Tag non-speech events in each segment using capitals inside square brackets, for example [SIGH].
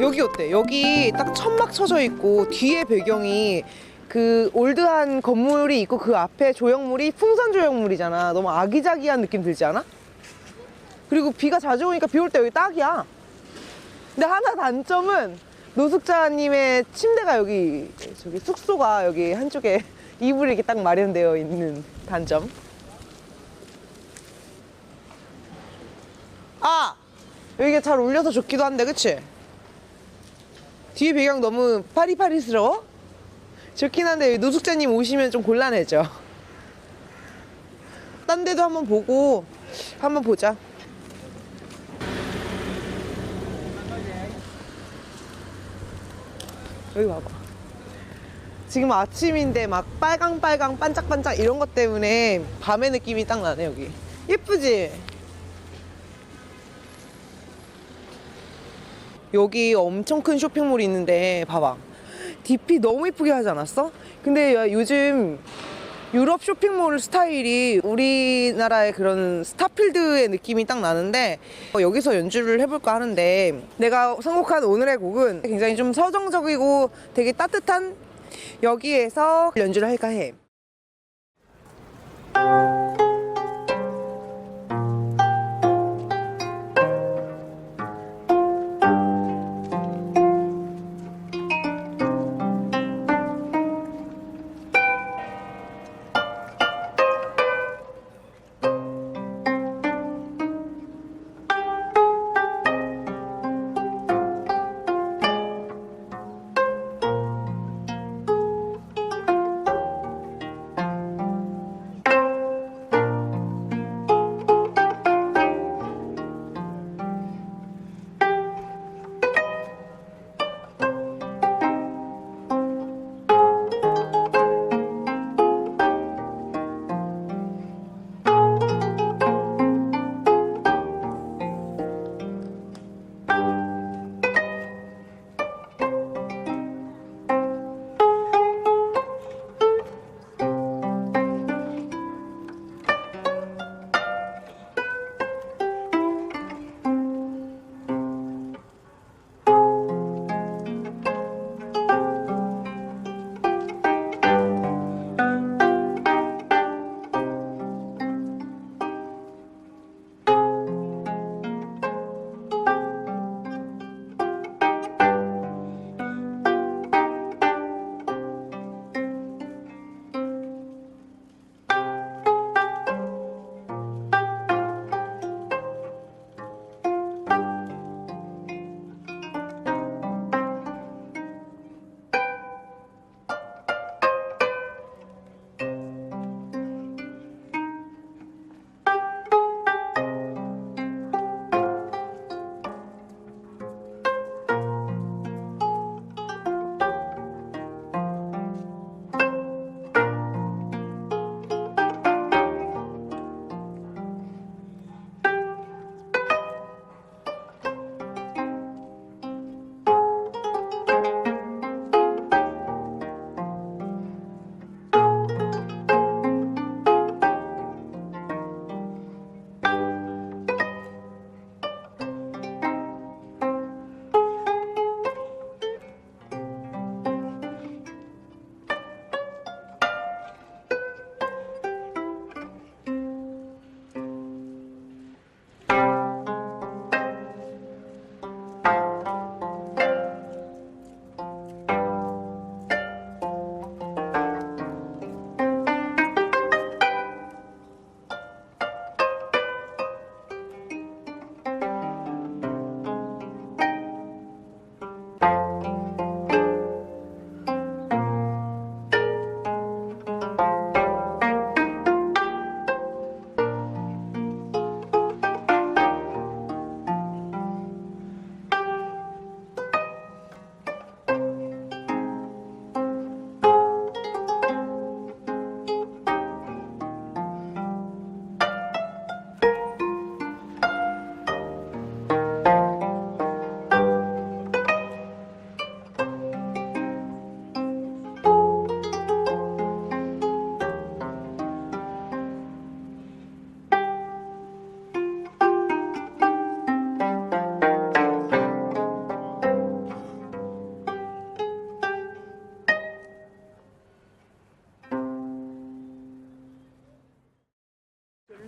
여기 어때? 여기 딱 천막 쳐져 있고 뒤에 배경이 그 올드한 건물이 있고 그 앞에 조형물이 풍선 조형물이잖아. 너무 아기자기한 느낌 들지 않아? 그리고 비가 자주 오니까 비 올 때 여기 딱이야. 근데 하나 단점은 노숙자님의 침대가 여기 저기 숙소가 여기 한쪽에 [LAUGHS] 이불이 이렇게 딱 마련되어 있는 단점. 아 여기가 잘 올려서 좋기도 한데 그치? 뒤에 배경 너무 파리파리스러워? 좋긴 한데 노숙자님 오시면 좀 곤란해져. 딴 데도 한번 보고 한번 보자. 여기 봐봐. 지금 아침인데 막 빨강빨강 반짝반짝 이런 것 때문에 밤의 느낌이 딱 나네 여기. 예쁘지? 여기 엄청 큰 쇼핑몰이 있는데 봐봐. DP 너무 이쁘게 하지 않았어? 근데 야, 요즘 유럽 쇼핑몰 스타일이 우리나라의 그런 스타필드의 느낌이 딱 나는데 어, 여기서 연주를 해볼까 하는데 내가 선곡한 오늘의 곡은 굉장히 좀 서정적이고 되게 따뜻한 여기에서 연주를 할까 해.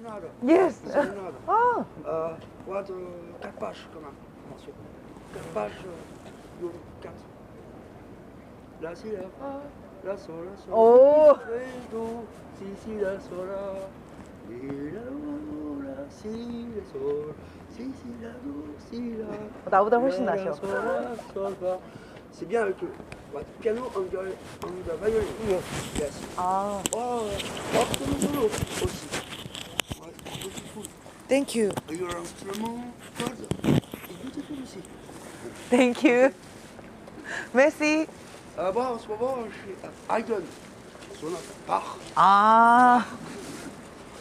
Serenade. Yes. Serenade. 아, Euh, ouais, de 4 pages quand même. Morceau. 4 pages. euh, de 4. La, si, la, fa. La, sol, la, sol. 오. Ré, do, si, si, la, sol, la. Mi, la, do, la, si, la, sol. Si, si, la, do, si, la. 나보다 훨씬 La, la, 나셔. sol, la, sol, la. C'est bien avec le ouais, piano en viol- en violon. Yes. Yes. 아, Oh, oh, solo, solo aussi. Ouais, beautiful. thank you. Your instrument, God, is beautiful aussi. Thank you. Euh, je suis à Haydn. Sonate Bach. 아,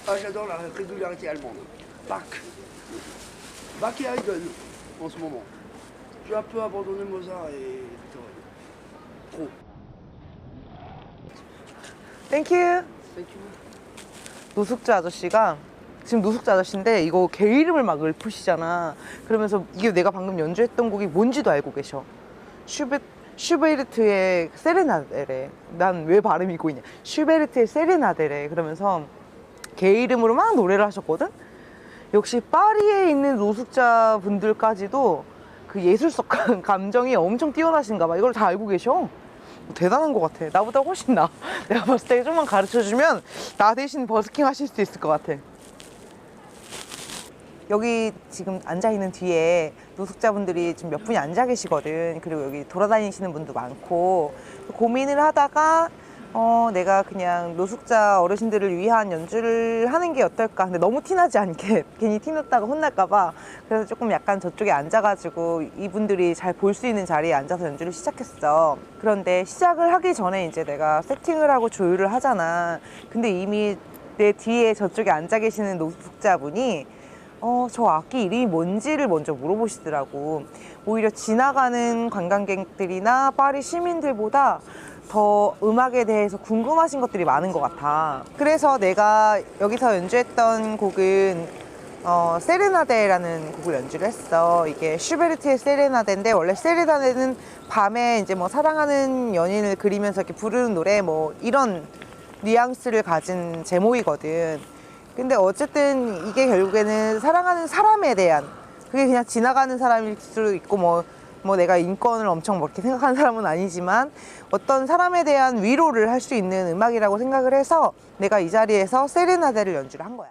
Ah, j'adore la régularité allemande. Bach. Bach et Haydn, en ce moment. J'ai un peu abandonné Mozart et Beethoven. Trop. thank you. Thank you. 노숙자 아저씨가 지금 노숙자 아저씨인데 이거 개 이름을 막 읊으시잖아. 그러면서 이게 내가 방금 연주했던 곡이 뭔지도 알고 계셔. 슈베 슈베르트의 세레나데래. 난왜 발음이 이고 있냐. 슈베르트의 세레나데래. 그러면서 개 이름으로 막 노래를 하셨거든. 역시 파리에 있는 노숙자 분들까지도 그 예술적 [LAUGHS] 감정이 엄청 뛰어나신가 봐. 이걸 다 알고 계셔. 대단한 것 같아. 나보다 훨씬 나. [LAUGHS] 내가 봤을 때 좀만 가르쳐 주면 나 대신 버스킹 하실 수 있을 것 같아. 여기 지금 앉아 있는 뒤에 노숙자분들이 지금 몇 분이 앉아 계시거든. 그리고 여기 돌아다니시는 분도 많고 고민을 하다가 어 내가 그냥 노숙자 어르신들을 위한 연주를 하는 게 어떨까. 근데 너무 티나지 않게 [LAUGHS] 괜히 티났다가 혼날까봐 그래서 조금 약간 저쪽에 앉아가지고 이분들이 잘 볼 수 있는 자리에 앉아서 연주를 시작했어. 그런데 시작을 하기 전에 이제 내가 세팅을 하고 조율을 하잖아. 근데 이미 내 뒤에 저쪽에 앉아 계시는 노숙자분이 어, 저 악기 이름이 뭔지를 먼저 물어보시더라고. 오히려 지나가는 관광객들이나 파리 시민들보다 더 음악에 대해서 궁금하신 것들이 많은 것 같아. 그래서 내가 여기서 연주했던 곡은 어, 세레나데라는 곡을 연주를 했어. 이게 슈베르트의 세레나데인데 원래 세레나데는 밤에 이제 뭐 사랑하는 연인을 그리면서 이렇게 부르는 노래 뭐 이런 뉘앙스를 가진 제목이거든. 근데 어쨌든 이게 결국에는 사랑하는 사람에 대한 그게 그냥 지나가는 사람일 수도 있고 뭐, 뭐 내가 인권을 엄청 뭐 이렇게 생각하는 사람은 아니지만 어떤 사람에 대한 위로를 할 수 있는 음악이라고 생각을 해서 내가 이 자리에서 세레나데를 연주를 한 거야.